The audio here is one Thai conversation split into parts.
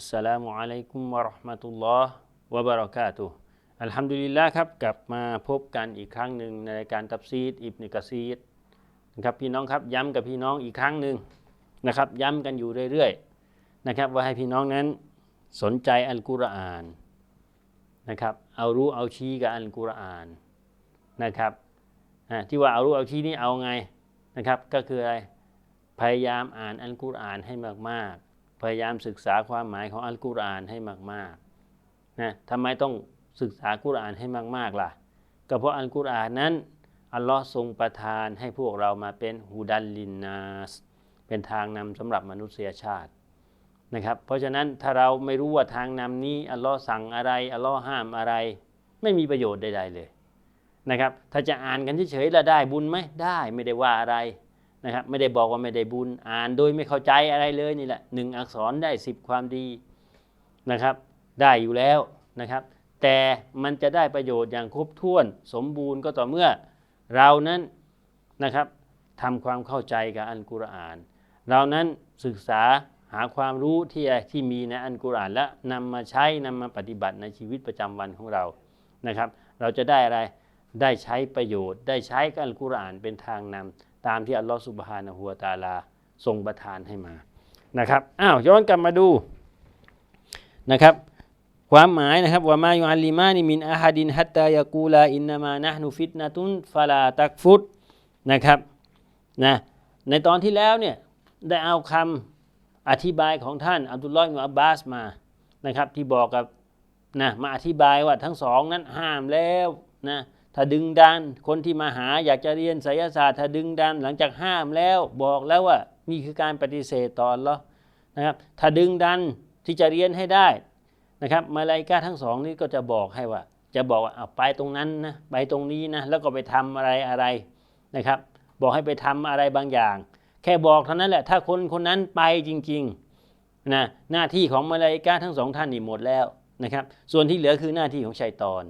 السلام عليكم ورحمة الله وبركاته อัลฮัมดุลิลละครับกลับมาพบกันอีกครั้งหนึ่งในรายการตับซีดอิบนิกะซีดนะครับพี่น้องครับย้ำกับพี่น้องอีกครั้งหนึ่งนะครับย้ำกันอยู่เรื่อยๆนะครับว่าให้พี่น้องนั้นสนใจอัลกุรอานนะครับเอารู้เอาชี้กับอัลกุรอานนะครับอ่าที่ว่าเอารู้เอาชี้นี่เอาไงนะครับก็คืออะไรพยายามอ่านอัลกุรอานให้มากๆ พยายามศึกษาความหมายของอัลกุรอานให้มากๆนะทำไมต้องศึกษากุรอานให้มาก ๆล่ะ ก็เพราะอัลกุรอานนั้นอัลลอฮ์ทรงประทานให้พวกเรามาเป็นฮูดัลลินนาสเป็นทางนำสำหรับมนุษยชาตินะครับเพราะฉะนั้นถ้าเราไม่รู้ว่าทางนำนี้อัลลอฮ์สั่งอะไรอัลลอฮ์ห้ามอะไร ไม่มีประโยชน์ใดๆเลยนะครับถ้าจะอ่านกันเฉยๆแล้วได้บุญไหมได้ไม่ได้ว่าอะไร นะครับไม่ได้บอกว่าไม่ได้บุญ อ่านโดยไม่เข้าใจอะไรเลยนี่แหละหนึ่งอักษรได้สิบความดีนะครับ ได้อยู่แล้วนะครับ แต่มันจะได้ประโยชน์อย่างครบถ้วนสมบูรณ์ก็ต่อเมื่อเรานั้นนะครับทำความเข้าใจกับอัลกุรอาน เรานั้นศึกษาหาความรู้ที่ที่มีในอัลกุรอานและนำมาใช้นำมาปฏิบัติในชีวิตประจำวันของเรานะครับ เราจะได้อะไรได้ใช้ประโยชน์ ได้ใช้กับอัลกุรอานเป็นทางนำ ตามที่อัลลอฮฺสุบฮานะฮูวตาลาทรงประทานให้มานะครับอ้าวย้อนกลับมาดูนะครับความหมายนะครับว่ามายุอัลลิมานิมินอาฮัดินฮัตตายากูลาอินนามานะฮนุฟิตนะตุนฟาลาตักฟุตนะครับนะในตอนที่แล้วเนี่ยได้เอาคำอธิบายของท่านอับดุลลอฮ์อิบนุอับบาสมานะครับที่บอกกับนะมาอธิบายว่าทั้งสองนั้นห้ามแล้วนะ ถ้าดึงดันคนที่มาหาอยากจะเรียนไสยศาสตร์ ถ้าดึงดันหลังจากห้ามแล้วบอกแล้วว่านี่คือการปฏิเสธตออัลเลาะนะครับถ้าดึงดันที่จะเรียนให้ได้นะครับมาลายกาทั้งสองนี้ก็จะบอกให้ว่า จะบอกว่าเอาไปตรงนั้นนะไปตรงนี้นะแล้วก็ไปทำอะไรอะไรนะครับ บอกให้ไปทำอะไรบางอย่าง แค่บอกเท่านั้นแหละถ้าคนคนนั้นไปจริงๆนะหน้าที่ของมาลายกาทั้งสองท่านนี่หมดแล้วนะครับ ส่วนที่เหลือคือหน้าที่ของชัยตอน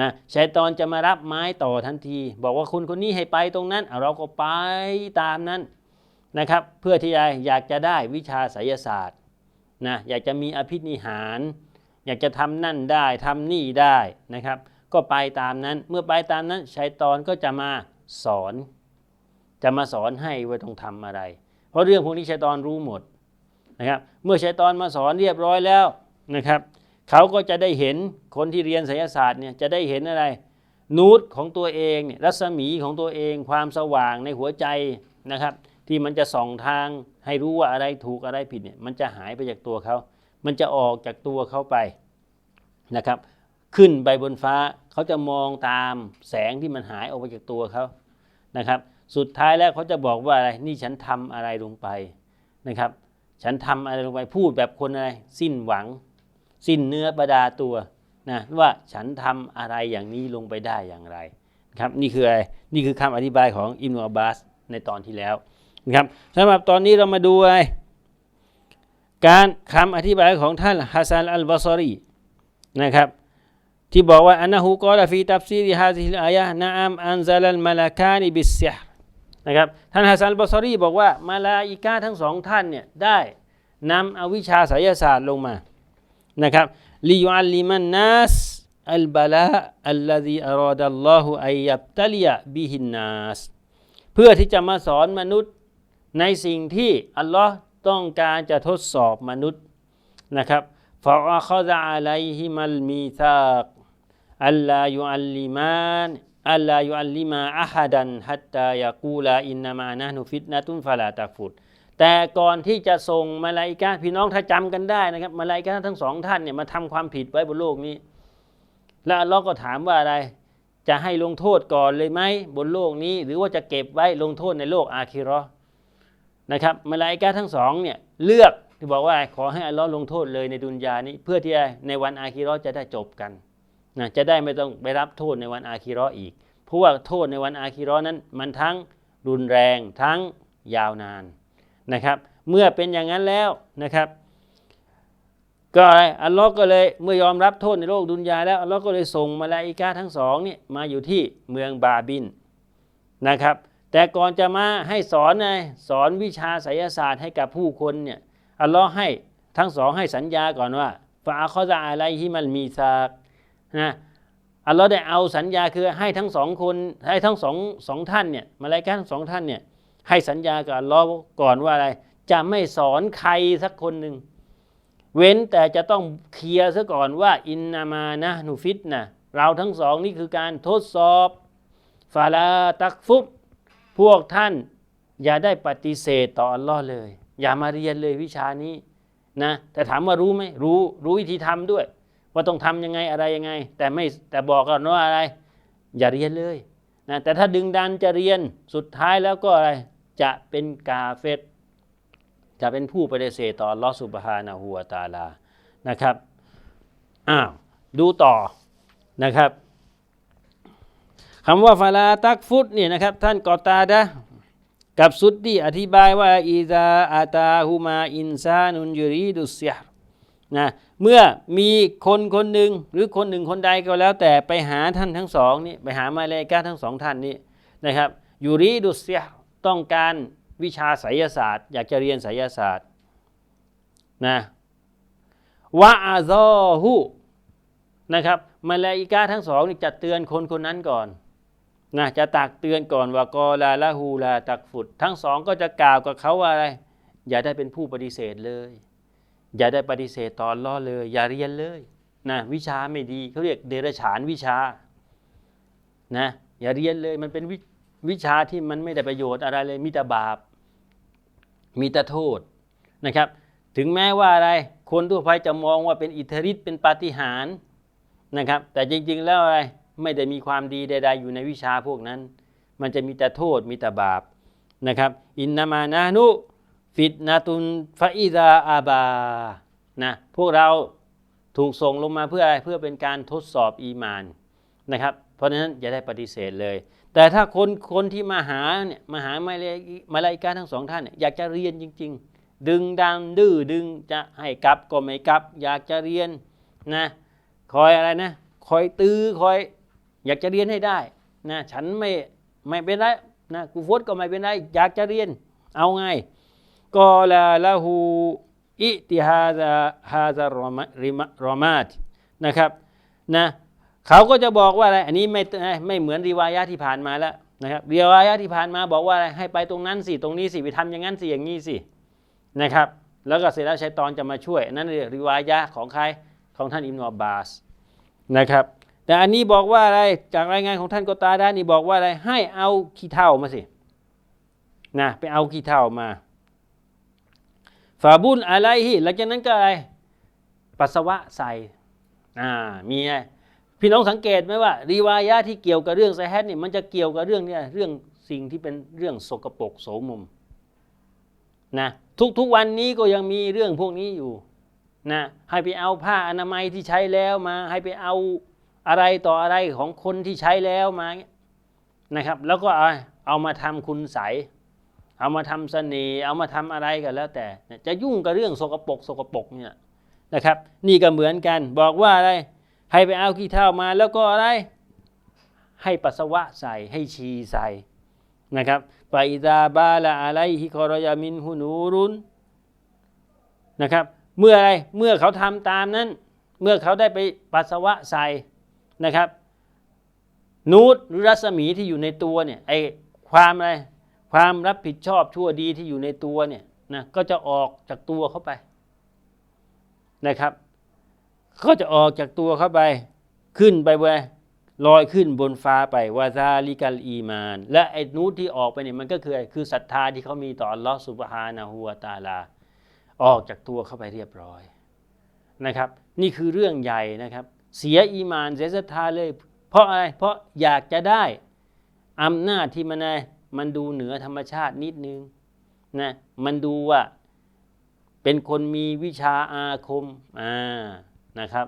นะชัยตอนจะมารับไม้ต่อทันที บอกว่าคุณคนนี้ให้ไปตรงนั้นเเราก็ไปตามนั้นนะครับ เพื่อที่จะอยากจะได้วิชาไสยศาสตร์นะอยากจะมีอภินิหาร อยากจะทำนั่นได้ทำนี่ได้นะครับ ก็ไปตามนั้นเมื่อไปตามนั้นชัยตอนก็จะมาสอน จะมาสอนให้ว่าต้องทำอะไร เพราะเรื่องพวกนี้ชัยตอนรู้หมดนะครับ เมื่อชัยตอนมาสอนเรียบร้อยแล้วนะครับ เขาก็จะได้เห็นคนที่เรียนไสยศาสตร์เนี่ยจะได้เห็นอะไร นูตของตัวเองเนี่ยรัศมีของตัวเองความสว่างในหัวใจนะครับ ที่มันจะส่องทางให้รู้ว่าอะไรถูกอะไรผิดเนี่ยมันจะหายไปจากตัวเขา มันจะออกจากตัวเขาไปนะครับ ขึ้นไปบนฟ้าเขาจะมองตามแสงที่มันหายออกไปจากตัวเขานะครับ สุดท้ายแล้วเขาจะบอกว่าอะไรนี่ฉันทำอะไรลงไปนะครับ ฉันทำอะไรลงไปพูดแบบคนอะไรสิ้นหวัง สิ้นเนื้อประดาตัวนะว่าฉันทำอะไรอย่างนี้ลงไปได้อย่างไรครับนี่คืออะไรนี่คือคำอธิบายของอิมนุอับบาสในตอนที่แล้วนะครับสำหรับตอนนี้เรามาดูอะไรการคำอธิบายของท่านฮัสซันอัลบาซอรีนะครับที่บอกว่าอันนะฮูกอลฟีตัฟซีริฮาซิลอายะนะอัมอันซัลัลมาลาคานิบิสซิฮ์นะครับท่านฮัสซันอัลบาซอรีบอกว่ามาลาอิกาทั้งสองท่านเนี่ยได้นำเอาวิชาไสยศาสตร์ลงมา นะครับลิยุอัลลิมันนัสอัลบาลาอัลลซีอารอดัลลอฮุอัยยับตัลียะบิฮินนัสเพื่อที่จะมาสอนมนุษย์ในสิ่งที่อัลลอฮ์ต้องการจะทดสอบมนุษย์นะครับฟาอัคซะอะไลฮิมัลมีซากอัลลายุอัลลิมานอัลลายุอัลลิมาอะฮัดันฮัตตายะกูลาอินนามานะนุฟิตนะตุนฟาลาตักฟุด แต่ก่อนที่จะส่งมาลาอิกาพี่น้องถ้าจำกันได้นะครับมาลาอิกาทั้งสองท่านเนี่ยมาทำความผิดไว้บนโลกนี้ แล้วอัลลอฮ์ก็ถามว่าอะไร จะให้ลงโทษก่อนเลยไหมบนโลกนี้ หรือว่าจะเก็บไว้ลงโทษในโลกอาคิราะห์นะครับมาลาอิกาทั้งสองเนี่ยเลือกที่บอกว่าขอให้อัลลอฮ์ลงโทษเลยในดุนยานี้ เพื่อที่ในวันอาคีเราะห์จะได้จบกันนะจะได้ไม่ต้องไปรับโทษในวันอาคีเราะห์อีก เพราะว่าโทษในวันอาคีเราะห์นั้นมันทั้งรุนแรงทั้งยาวนาน นะครับ เมื่อเป็นอย่างนั้นแล้วนะครับ ก็อะไรอัลลอฮ์ก็เลยเมื่อยอมรับโทษในโลกดุนยาแล้วอัลลอฮ์ก็เลยส่งมาลาอิกาทั้งสองนี่มาอยู่ที่เมืองบาบินนะครับ แต่ก่อนจะมาให้สอนไงสอนวิชาไสยศาสตร์ให้กับผู้คนเนี่ยอัลลอฮ์ให้ทั้งสองให้สัญญาก่อนว่าฟาคอซาอะไรที่มันมีซากนะอัลลอฮ์ได้เอาสัญญาคือให้ทั้งสองคนให้ทั้งสองสองท่านเนี่ยมาลาอิกาทั้งสองท่านเนี่ย ให้สัญญากับอัลลอฮ์ก่อนว่าอะไร จะไม่สอนใครสักคนหนึ่ง เว้นแต่จะต้องเคลียร์ซะก่อนว่า อินนามานะนูฟิตนะเราทั้งสองนี่คือการทดสอบฟาลาตักฟุบพวกท่านอย่าได้ปฏิเสธต่ออัลลอฮ์เลย อย่ามาเรียนเลยวิชานี้นะแต่ถามว่ารู้ไหมรู้รู้วิธีทำด้วย ว่าต้องทำยังไงอะไรยังไง แต่ไม่แต่บอกกันว่าอะไร อย่าเรียนเลยนะแต่ถ้าดึงดันจะเรียนสุดท้ายแล้วก็อะไร จะเป็นกาเฟตจะเป็นผู้ปฏิเสธต่อลอสุบฮานะฮูวตาลานะครับอ้าวดูต่อนะครับคำว่าฟาลาตักฟุตเนี่ยนะครับท่านกอตาดะกับสุดดีอธิบายว่าอีซาอาตาฮูมาอินซานุนยูรีดุสยานะเมื่อมีคนคนหนึ่งหรือคนหนึ่งคนใดก็แล้ว แต่ไปหาท่านทั้งสองนี่ไปหามาเลกาทั้งสองท่านนี้นะครับยูรีดุสยา ต้องการวิชาไสยศาสตร์ อยากจะเรียนไสยศาสตร์นะวะอาซอฮูนะครับมาลาอิกาทั้งสองนี่จะเตือนคนคนนั้นก่อนนะจะตักเตือนก่อนว่ากอลาละฮูลาตักฟุดทั้งสองก็จะกล่าวกับเขาว่าอะไร อย่าได้เป็นผู้ปฏิเสธเลย อย่าได้ปฏิเสธตอนล้อเลย อย่าเรียนเลยนะวิชาไม่ดีเขาเรียกเดรัจฉานวิชานะอย่าเรียนเลยมันเป็นวิ วิชาที่มันไม่ได้ประโยชน์อะไรเลยมีแต่บาป มีแต่โทษนะครับ ถึงแม้ว่าอะไรคนทั่วไปจะมองว่าเป็นอิทธิฤทธิ์เป็นปาฏิหาริย์นะครับ แต่จริง ๆ แล้วอะไรไม่ได้มีความดีใด ๆ อยู่ในวิชาพวกนั้น มันจะมีแต่โทษมีแต่บาปนะครับ อินนามานานุฟิตนาตุนฟาอิซาอาบานะพวกเราถูกส่งลงมาเพื่ออะไรเพื่อเป็นการทดสอบอีมานนะครับ เพราะฉะนั้นอย่าได้ปฏิเสธเลย แต่ถ้าคนคนที่มาหาเนี่ยมาหามาเลมาลาอิกาทั้งสองท่านเนี่ยอยากจะเรียนจริง ๆ ดึงดังดื้อดึงจะให้กลับก็ไม่กลับ อยากจะเรียนนะคอยอะไรนะคอยตื้อคอย อยากจะเรียนให้ได้นะฉันไม่ไม่เป็นไรนะกูฟดก็ไม่เป็นไรอยากจะเรียนเอาไงก็ลาละหูอิติฮาซาฮาซารอมาริมารอมาตนะครับนะ เขาก็จะบอกว่าอะไร อันนี้ไม่ไม่เหมือนรีวายะที่ผ่านมาแล้วนะครับรีวายะที่ผ่านมาบอกว่าอะไรให้ไปตรงนั้นสิตรงนี้สิไปทำอย่างนั้นสิอย่างนี้สินะครับ แล้วก็เสร็จแล้วชัยตอนจะมาช่วยนั่นเรียกรีวายะของใครของท่านอิมนอบาสนะครับแต่อันนี้บอกว่าอะไรจากรายงานของท่านกตาดานี่บอกว่าอะไรให้เอาขี้เท่ามาสินะไปเอาขี้เท่ามาฝาบุญอะไรฮิหลังจากนั้นก็อะไร ปัสสาวะใส่อ่ามีไง พี่น้องสังเกตไหมว่ารีวายะที่เกี่ยวกับเรื่องไซแฮดนี่ยมันจะเกี่ยวกับเรื่องเนี่ยเรื่องสิ่งที่เป็นเรื่องสกปรกโสมมนะทุกๆวันนี้ก็ยังมีเรื่องพวกนี้อยู่นะให้ไปเอาผ้าอนามัยที่ใช้แล้วมา ให้ไปเอาอะไรต่ออะไรของคนที่ใช้แล้วมานะครับ แล้วก็เอาเอามาทำคุณใสเอามาทำเสน่ห์เอามาทำอะไรกันแล้วแต่ จะยุ่งกับเรื่องสกปรกสกปรกเนี่ยนะครับ นี่ก็เหมือนกันบอกว่าอะไร ให้ไปเอาขี้เท่ามาแล้วก็อะไร ให้ปัสสาวะใส่ให้ชีใส่นะครับไปดาบาละอะไรฮิคอรยามินหุนูรุนนะครับเมื่ออะไรเมื่อเขาทำตามนั้น เมื่อเขาได้ไปปัสสาวะใส่นะครับ นูตหรือรัศมีที่อยู่ในตัวเนี่ยไอความอะไรความรับผิดชอบชั่วดีที่อยู่ในตัวเนี่ยนะก็จะออกจากตัวเข้าไปนะครับ ก็จะออกจากตัวเข้าไป ขึ้นไปเว้ลอยขึ้นบนฟ้าไปวาซาลิกัลอีมาน และไอ้นูตที่ออกไปเนี่ยมันก็คือคือศรัทธาที่เขามีต่ออัลลอฮฺสุบฮานะฮูวตาลา ออกจากตัวเข้าไปเรียบร้อยนะครับ นี่คือเรื่องใหญ่นะครับ เสียอีมานเสียศรัทธาเลย เพราะอะไรเพราะอยากจะได้อำนาจที่มันไงมันดูเหนือธรรมชาตินิดนึงนะมันดูว่าเป็นคนมีวิชาอาคมอ่า นะครับ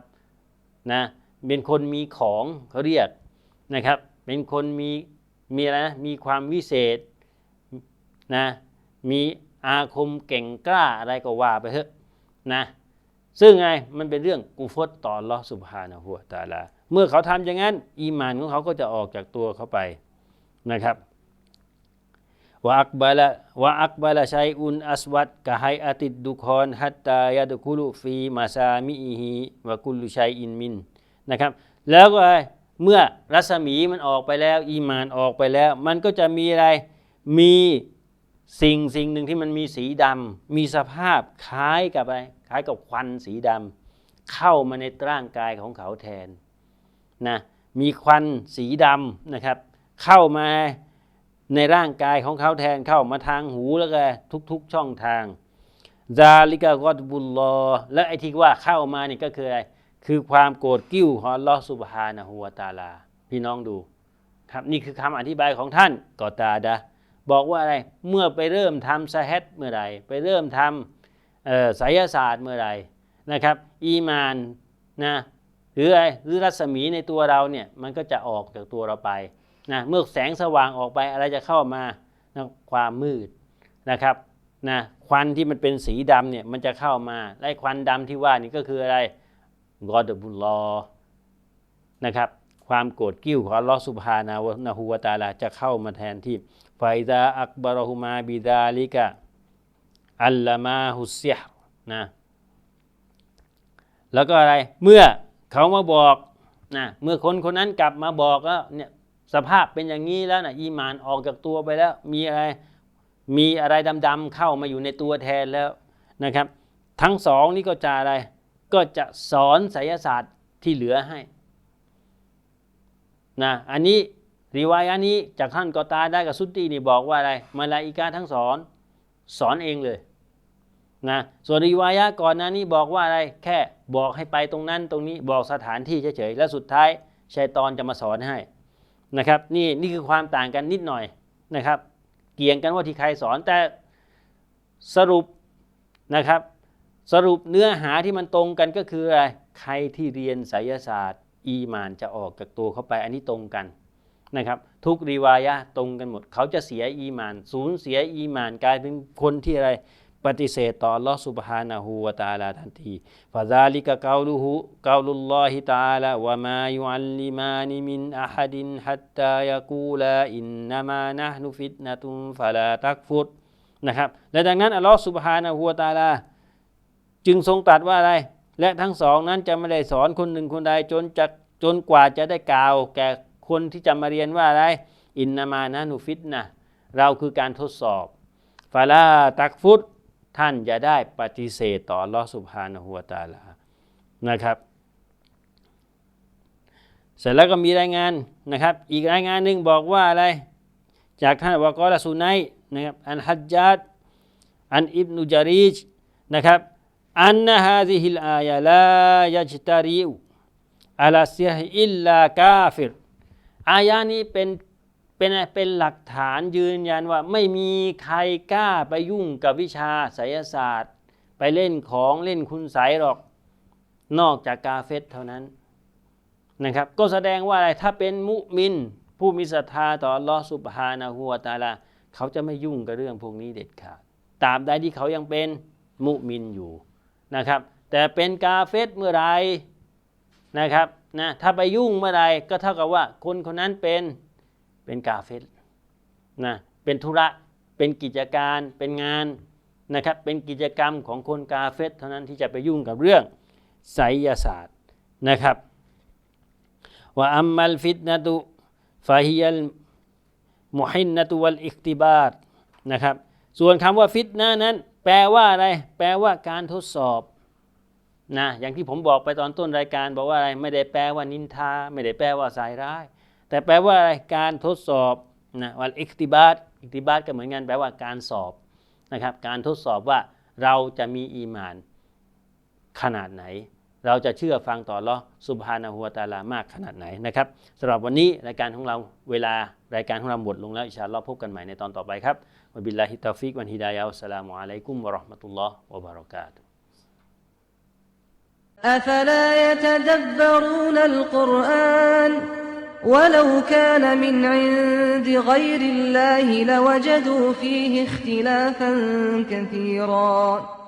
นะเป็นคนมีของเขาเรียกนะครับ เป็นคนมีมีอะไรนะมีความวิเศษนะมีอาคมเก่งกล้าอะไรก็ว่าไปเถอะนะซึ่งไงมันเป็นเรื่องกุฟตต่อลอสุบฮานะฮูวตาลา เมื่อเขาทำอย่างนั้น อีมานของเขาก็จะออกจากตัวเขาไปนะครับ วะอักบะละวะอักบะละชัยอุนอัสวัดกะไฮอาติดดุคอนฮัตตายะดคุลุฟีมาซามิอิฮิวะกุลุชัยอินมินนะครับ แล้วก็เมื่อรัศมีมันออกไปแล้ว อีมานออกไปแล้ว มันก็จะมีอะไรมีสิ่งสิ่งหนึ่งที่มันมีสีดำมีสภาพคล้ายกับอะไรคล้ายกับควันสีดำเข้ามาในร่างกายของเขาแทนนะมีควันสีดำนะครับ เข้ามา ในร่างกายของเขาแทนเข้ามาทางหูแล้วก็ทุกๆช่องทางซาลิกากอดบุลลอและไอ้ที่ว่าเข้ามานี่ก็คืออะไร คือความโกรธกิ้วของลลอฮ์สุบฮานะฮูวตาลา พี่น้องดู ครับนี่คือคำอธิบายของท่านกอตาดะบอกว่าอะไรเมื่อไปเริ่มทำซะเฮดเมื่อไรไปเริ่มทำเอ่อไสยศาสตร์เมื่อไรนะครับ อีมานนะหรืออะไรหรือรัศมีในตัวเราเนี่ยมันก็จะออกจากตัวเราไป นะเมื่อแสงสว่างออกไปอะไรจะเข้ามานะความมืดนะครับนะควันที่มันเป็นสีดำเนี่ยมันจะเข้ามาและไอ้ควันดำที่ว่านี่ก็คืออะไรกอดบุลลอนะครับความโกรธกิ้วของลลอฮ์สุบฮานะนะฮูวตาลาจะเข้ามาแทนที่ไฟซาอักบารหุมาบิดาลิกะอัลลามาฮุสซิฮ์นะแล้วก็อะไรเมื่อเขามาบอกนะเมื่อคนคนนั้นกลับมาบอกแล้วเนี่ย สภาพเป็นอย่างนี้แล้วนะอีมานออกจากตัวไปแล้ว มีอะไรมีอะไรดำๆเข้ามาอยู่ในตัวแทนแล้วนะครับ ทั้งสองนี่ก็จะอะไร ก็จะสอนไสยศาสตร์ที่เหลือให้นะอันนี้รีวายะนี้จากท่านกอตาได้กับซุตตีนี่บอกว่าอะไรมาลาอิกาทั้งสอนสอนเองเลยนะส่วนรีวายะก่อนหน้านี้บอกว่าอะไรแค่บอกให้ไปตรงนั้นตรงนี้บอกสถานที่เฉยๆแล้วสุดท้ายชัยตอนจะมาสอนให้ นะครับนี่นี่คือความต่างกันนิดหน่อยนะครับ เกี่ยงกันว่าที่ใครสอนแต่สรุปนะครับ สรุปเนื้อหาที่มันตรงกันก็คืออะไรใครที่เรียนไสยศาสตร์ อีมานจะออกจากตัวเขาไปอันนี้ตรงกันนะครับ ทุกรีวายะตรงกันหมด เขาจะเสียอีมาน สูญเสียอีมานกลายเป็นคนที่อะไร ปฏิเสธต่อลอสุบฮานะฮูวตาลาทันทีฟาซาลิกะกาลูฮูกาลุลลอฮิตาลาวะมายุอัลลิมานิมินอาฮัดินฮัตตายากูลาอินนามานะนุฟิตนะตุมฟาลาตักฟุตนะครับและดังนั้นอัลลอฮฺสุบฮานะฮูวตาลา จึงทรงตรัสว่าอะไร และทั้งสองนั้นจะไม่ได้สอนคนหนึ่งคนใดจนจะจนกว่าจะได้กล่าว แก่คนที่จะมาเรียนว่าอะไร อินนามานะนุฟิตนะเราคือการทดสอบฟาลาตักฟุต ท่านจะได้ปฏิเสธต่อลอสุภานหัวตาลานะครับ เสร็จแล้วก็มีรายงานนะครับ อีกรายงานหนึ่งบอกว่าอะไร จากท่านวากอลสุนัยนะครับอันฮัจญัดอันอิบนุจาริจนะครับอันนะฮาซิฮิลอายะลายจตาริวอัลาเซียอิลลากาฟิรอายะนี้เป็น เป็นเป็นหลักฐานยืนยันว่าไม่มีใครกล้าไปยุ่งกับวิชาไสยศาสตร์ ไปเล่นของเล่นคุณไสหรอก นอกจากกาเฟตเท่านั้นนะครับ ก็แสดงว่าอะไรถ้าเป็นมุมิน ผู้มีศรัทธาต่อลอสุบฮานะฮูวตาลาเขาจะไม่ยุ่งกับเรื่องพวกนี้เด็ดขาดตราบใดที่เขายังเป็นมุมินอยู่นะครับ แต่เป็นกาเฟตเมื่อไรนะครับนะถ้าไปยุ่งเมื่อไรก็เท่ากับว่าคนคนนั้นเป็น เป็นกาเฟตนะเป็นธุระเป็นกิจการเป็นงานนะครับเป็นกิจกรรมของคนกาเฟตเท่านั้นที่จะไปยุ่งกับเรื่องไสยศาสตร์นะครับว่าอัมมัลฟิตนะตุฟาฮิยัลมุฮินนะตุวัลอิกติบาตนะครับส่วนคำว่าฟิตนะนั้นแปลว่าอะไร แปลว่าการทดสอบนะอย่างที่ผมบอกไปตอนต้นรายการบอกว่าอะไร ไม่ได้แปลว่านินทา ไม่ได้แปลว่าสายร้าย แต่แปลว่าอะไรการทดสอบนะวันอิคติบาตอิคติบาตก็เหมือนกันแปลว่าการสอบนะครับการทดสอบว่าเราจะมีอีมานขนาดไหน เราจะเชื่อฟังต่อลอสุภานาหัวตาลามากขนาดไหนนะครับสำหรับวันนี้รายการของเราเวลารายการของเราหมดลงแล้วอิชาลอพบกันใหม่ในตอนต่อไปครับวบิลลาฮิตาฟิกวันฮิดายาอัสสลามุอะลัยกุมวะราะห์มะตุลลอฮ์วะบารากาตุ أفلا يتدبرون القرآن ولو كان من عند غير الله لوجدوا فيه اختلافا كثيرا.